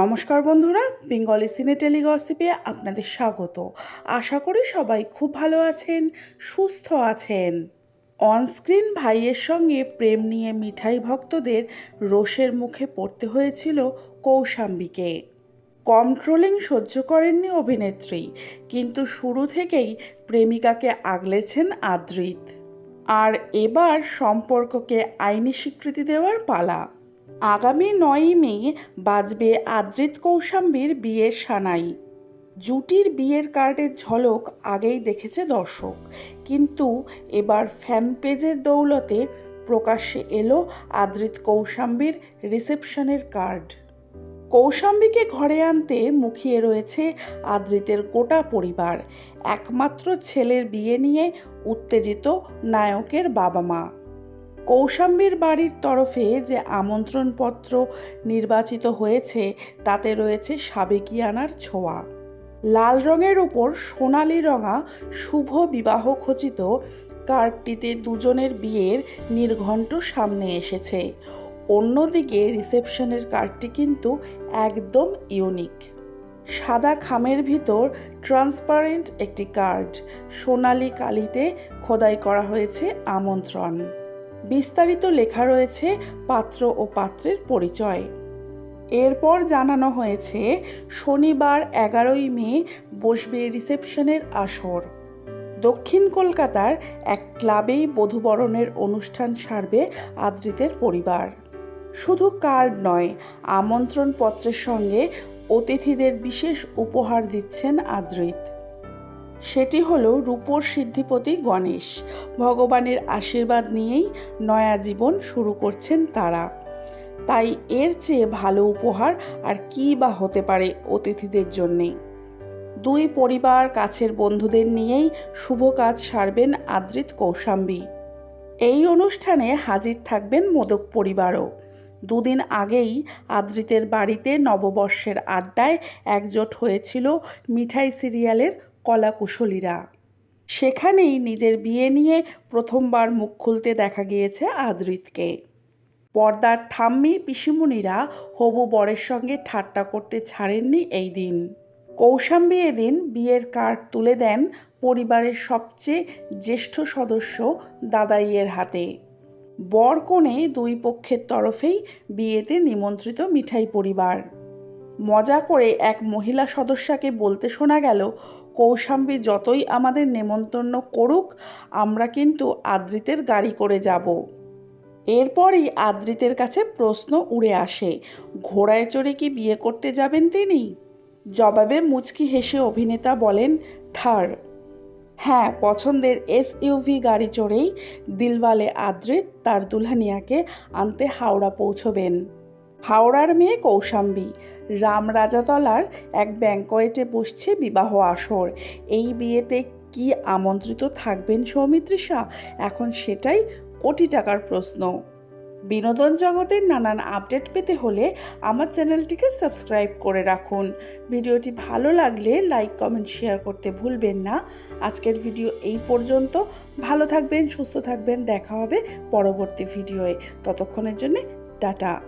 নমস্কার বন্ধুরা, বেঙ্গলি সিনে টেলিগসিপে আপনাদের স্বাগত। আশা করি সবাই খুব ভালো আছেন, সুস্থ আছেন। অনস্ক্রিন ভাইয়ের সঙ্গে প্রেম নিয়ে মিঠাই ভক্তদের রোষের মুখে পড়তে হয়েছিল কৌশাম্বীকে। কম ট্রোলিং সহ্য করেননি অভিনেত্রী, কিন্তু শুরু থেকেই প্রেমিকাকে আগলেছেন আদ্রিত। আর এবার সম্পর্ককে আইনি স্বীকৃতি দেওয়ার পালা। আগামী নয়ই মে বাজবে আদ্রিত কৌশাম্বীর বিয়ের সানাই। জুটির বিয়ের কার্ডের ঝলক আগেই দেখেছে দর্শক। কিন্তু এবার ফ্যান পেজের দৌলতে প্রকাশ্যে এলো আদ্রিত কৌশাম্বীর রিসেপশনের কার্ড। কৌশাম্বীকে ঘরে আনতে মুখিয়ে রয়েছে আদ্রিতের গোটা পরিবার। একমাত্র ছেলের বিয়ে নিয়ে উত্তেজিত নায়কের বাবা মা কৌশাম্বীর বাড়ির তরফে যে আমন্ত্রণপত্র নির্বাচিত হয়েছে, তাতে রয়েছে সাবেকিয়ানার ছোঁয়া। লাল রঙের উপর সোনালি রঙা শুভ বিবাহ খচিত কার্ডটিতে দুজনের বিয়ের নির্ঘণ্ট সামনে এসেছে। অন্যদিকে রিসেপশনের কার্ডটি কিন্তু একদম ইউনিক। সাদা খামের ভিতর ট্রান্সপারেন্ট একটি কার্ড। সোনালি কালিতে খোদাই করা হয়েছে আমন্ত্রণ। বিস্তারিত লেখা রয়েছে পাত্র ও পাত্রের পরিচয়। এরপর জানানো হয়েছে, শনিবার এগারোই মে বসবে রিসেপশনের আসর। দক্ষিণ কলকাতার এক ক্লাবেই বধূবরণের অনুষ্ঠান সারবে আদ্রিতের পরিবার। শুধু কার্ড নয়, আমন্ত্রণপত্রের সঙ্গে অতিথিদের বিশেষ উপহার দিচ্ছেন আদ্রিত। সেটি হলো রূপোর সিদ্ধিপতি গণেশ। ভগবানের আশীর্বাদ নিয়েই নয়া জীবন শুরু করছেন তারা। তাই এর চেয়ে ভালো উপহার আর কী বা হতে পারে অতিথিদের জন্যে? দুই পরিবার কাছের বন্ধুদের নিয়েই শুভ কাজ সারবেন আদ্রিত কৌশাম্বী। এই অনুষ্ঠানে হাজির থাকবেন মোদক পরিবারও। দুদিন আগেই আদ্রিতের বাড়িতে নববর্ষের আড্ডায় একজোট হয়েছিল মিঠাই সিরিয়ালের কলাকুশলীরা। সেখানেই নিজের বিয়ে নিয়ে প্রথমবার মুখ খুলতে দেখা গিয়েছে আদ্রিতকে। পর্দার ঠাম্মি পিসিমুনিরা হবু বরের সঙ্গে ঠাট্টা করতে ছাড়েননি এই দিন। কৌশাম্বী এদিন বিয়ের কার্ড তুলে দেন পরিবারের সবচেয়ে জ্যেষ্ঠ সদস্য দাদাইয়ের হাতে। বর দুই পক্ষের তরফেই বিয়েতে নিমন্ত্রিত মিঠাই পরিবার। মজা করে এক মহিলা সদস্যাকে বলতে শোনা গেল, কৌশাম্বী যতই আমাদের নেমন্তন্ন করুক, আমরা কিন্তু আদ্রিতের গাড়ি করে যাব। এরপরই আদ্রিতের কাছে প্রশ্ন উড়ে আসে, ঘোড়ায় চড়ে কি বিয়ে করতে যাবেন তিনি? জবাবে মুচকি হেসে অভিনেতা বলেন, থার। হ্যাঁ পছন্দের এস ইউভি গাড়ি চড়েই দিলওয়ালে আদ্রিত তার দুলহানিয়াকে আনতে হাওড়া পৌঁছবেন। হাওড়ার মেয়ে কৌশাম্বী। রামরাজাতলার এক ব্যাঙ্কয়েটে বসছে বিবাহ আসর। এই বিয়েতে কি আমন্ত্রিত থাকবেন সৌমিত্রিষা এখন সেটাই কোটি টাকার প্রশ্ন। বিনোদন জগতের নানান আপডেট পেতে হলে আমার চ্যানেলটিকে সাবস্ক্রাইব করে রাখুন। ভিডিওটি ভালো লাগলে লাইক, কমেন্ট, শেয়ার করতে ভুলবেন না। আজকের ভিডিও এই পর্যন্ত। ভালো থাকবেন, সুস্থ থাকবেন। দেখা হবে পরবর্তী ভিডিওয়ে। ততক্ষণের জন্যে টাটা।